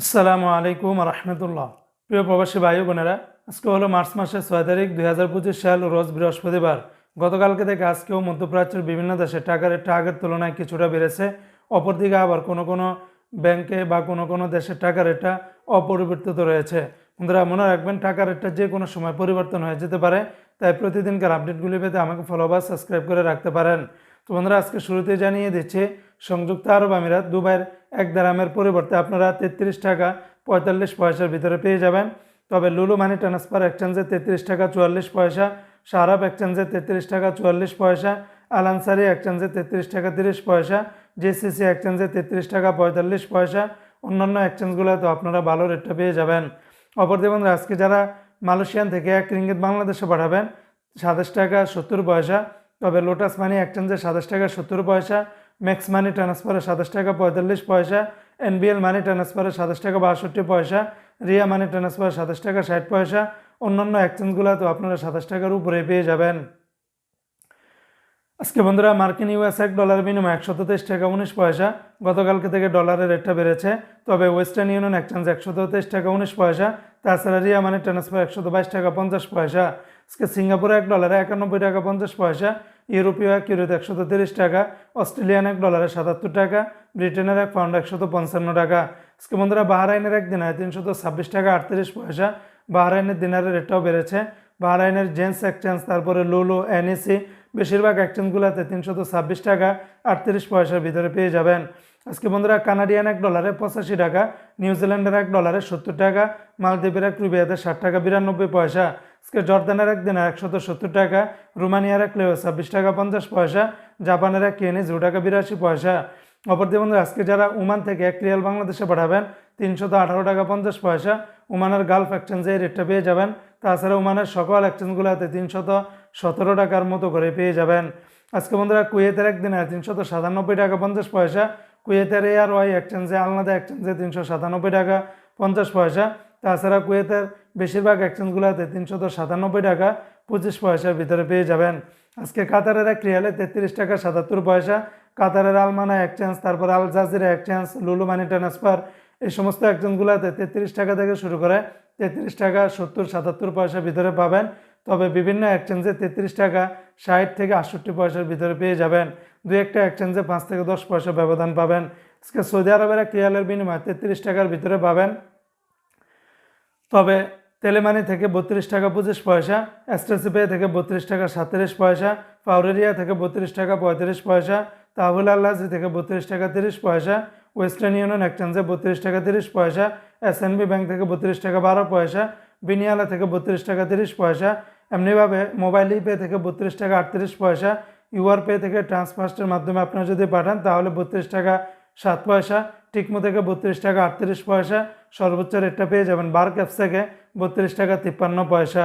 আসসালামু আলাইকুম রহমতুল্লাহ। প্রিয় প্রবাসী ভাই বোনেরা, আজকে হলো মার্চ মাসের ছয় তারিখ, দুই হাজার পঁচিশ সাল, রোজ বৃহস্পতিবার। গতকালকে থেকে আজকেও মধ্যপ্রাচ্যের বিভিন্ন দেশে টাকার রেটটা আগের তুলনায় কিছুটা বেড়েছে। অপরদিকে আবার কোনো কোনো ব্যাংকে বা কোনো কোনো দেশের টাকার রেটটা অপরিবর্তিত রয়েছে। বন্ধুরা, মনে রাখবেন টাকার রেটটা যে কোনো সময় পরিবর্তন হয়ে যেতে পারে, তাই প্রতিদিনকার আপডেটগুলি পেতে আমাকে ফলো বা সাবস্ক্রাইব করে রাখতে পারেন। তো বন্ধুরা, আজকে শুরুতে জানিয়ে দিচ্ছি, সংযুক্ত আরব আমিরাত, দুবাইয়ের এক দারামের পরিবর্তে আপনারা তেত্রিশ টাকা পঁয়তাল্লিশ পয়সার ভিতরে পেয়ে যাবেন। তবে লুলু মানি ট্রান্সফার এক্সচেঞ্জে তেত্রিশ টাকা চুয়াল্লিশ পয়সা সারাপ এক্সচেঞ্জে তেত্রিশ টাকা চুয়াল্লিশ পয়সা, আলানসারি এক্সচেঞ্জে তেত্রিশ টাকা তিরিশ পয়সা, জেসিসি এক্সচেঞ্জে তেত্রিশ টাকা পঁয়তাল্লিশ পয়সা, অন্যান্য এক্সচেঞ্জগুলোতে আপনারা ভালো রেটটা পেয়ে যাবেন। অপরদি বন্ধুরা, আজকে যারা মালয়েশিয়ান থেকে এক রিঙ্গিত বাংলাদেশে পাঠাবেন, সাতাশ টাকা সত্তর পয়সা, তবে লোটাস মানি এক্সচেঞ্জে সাতাশ টাকা সত্তর পয়সা ম্যাক্স মানি ট্রান্সফারে সাতাশ টাকা, পঁয়তাল্লিশ পয়সা এনবিএল মানি ট্রান্সফারে সাতাশ টাকা, বাষট্টি পয়সা, রিয়া মানি ট্রান্সফারে সাতাশ টাকা, ষাট পয়সা, অন্যান্য এক্সচেঞ্জগুলোতে আপনারা সাতাশ টাকার উপরে পেয়ে যাবেন। আজকে বন্ধুরা মার্কিন ইউএস এক ডলার বিনিময় একশো তেইশ টাকা, উনিশ পয়সা। গতকালকে থেকে ডলারের রেটটা বেড়েছে, তবে ওয়েস্টার্ন ইউনিয়ন এক্সচেঞ্জ একশো তেইশ টাকা, উনিশ পয়সা। তাছাড়া রিয়া মানি ট্রান্সফার একশত বাইশ টাকা, পঞ্চাশ পয়সা। আজকে সিঙ্গাপুরে এক ডলারে একানব্বই টাকা, পঞ্চাশ পয়সা। ইউরোপীয় এক ইউরোতে একশত তিরিশ টাকা, অস্ট্রেলিয়ান এক ডলারে সাতাত্তর টাকা, ব্রিটেনের এক পাউন্ড একশত পঞ্চান্ন টাকা। আজকে বন্ধুরা, বাহারাইনের এক দিনায় তিনশত ছাব্বিশ টাকা আটত্রিশ পয়সা। বাহারাইনের দিনারের রেটটাও বেড়েছে। বাহারাইনের জেন্টস এক্সচেঞ্জ, তারপরে লুলু, এনইসি, বেশিরভাগ এক্সচেঞ্জগুলোতে তিনশত ছাব্বিশ টাকা আটত্রিশ পয়সার ভিতরে পেয়ে যাবেন। আজকে বন্ধুরা, কানাডিয়ান এক ডলারে পঁচাশি টাকা, নিউজিল্যান্ডের এক ডলারে সত্তর টাকা, মালদ্বীপের এক রুবিয়াতে ষাট টাকা বিরানব্বই পয়সা। আজকে জর্দানের এক দিনে একশত সত্তর টাকা, রোমানিয়ার এক লেও ছাব্বিশ টাকা পঞ্চাশ পয়সা, জাপানের এক কেনে জিরো টাকা বিরাশি পয়সা। অপরদি বন্ধুরা, আজকে যারা ওমান থেকে এক রিয়াল বাংলাদেশে পাঠাবেন, তিনশত আঠারো টাকা পঞ্চাশ পয়সা, ওমানের গালফ এক্সচেঞ্জে এই রেটটা পেয়ে যাবেন। তাছাড়া ওমানের সকল এক্সচেঞ্জগুলোতে তিনশত সতেরো টাকার মতো করে পেয়ে যাবেন। আজকে বন্ধুরা, কুয়েতের একদিনে তিনশত সাতানব্বই টাকা পঞ্চাশ পয়সা, কুয়েতের এ এয়ার ওয়াই এক্সচেঞ্জে, আলনাদা এক্সচেঞ্জে তিনশো সাতানব্বই টাকা পঞ্চাশ পয়সা। তাছাড়া কুয়েতের বেশিরভাগ এক্সচেঞ্জগুলোতে তিনশত সাতানব্বই টাকা পঁচিশ পয়সার ভিতরে পেয়ে যাবেন। আজকে কাতারের এক রিয়ালে তেত্রিশ টাকা সাতাত্তর পয়সা, কাতারের আলমানা এক্সচেঞ্জ তারপর আল জাজিরা এক্সচেঞ্জ লুলু মানি ট্রান্সফার, এই সমস্ত এক্সচেঞ্জগুলোতে তেত্রিশ টাকা থেকে শুরু করে তেত্রিশ টাকা সত্তর সাতাত্তর পয়সার ভিতরে পাবেন। তবে বিভিন্ন এক্সচেঞ্জে তেত্রিশ টাকা ষাট থেকে আটষট্টি পয়সার ভিতরে পেয়ে যাবেন। দু একটা এক্সচেঞ্জে পাঁচ থেকে দশ পয়সা ব্যবধান পাবেন। আজকে সৌদি আরবের এক রিয়ালের বিনিময়ে তেত্রিশ টাকার ভিতরে পাবেন। তবে তেলেমানি থেকে বত্রিশ টাকা পঁচিশ পয়সা এসটিসি পে থেকে বত্রিশ টাকা সাতত্রিশ পয়সা পাউরেরিয়া থেকে বত্রিশ টাকা পঁয়ত্রিশ পয়সা তাহুল আল্লাজি থেকে বত্রিশ টাকা তিরিশ পয়সা ওয়েস্টার্ন ইউনিয়ন এক্সচেঞ্জে বত্রিশ টাকা তিরিশ পয়সা এসএনবি ব্যাংক থেকে বত্রিশ টাকা বারো পয়সা বিনিয়ালা থেকে বত্রিশ টাকা তিরিশ পয়সা এমনিভাবে মোবাইল পে থেকে বত্রিশ টাকা আটত্রিশ পয়সা ইউআর পে থেকে ট্রান্সফার্স্টের মাধ্যমে আপনারা যদি পাঠান তাহলে বত্রিশ টাকা সাত পয়সা টিকমো থেকে বত্রিশ টাকা আটত্রিশ পয়সা সর্বোচ্চ রেটটা পেয়ে যাবেন। বার ক্যাপস থেকে বত্রিশ টাকা তিপ্পান্ন পয়সা।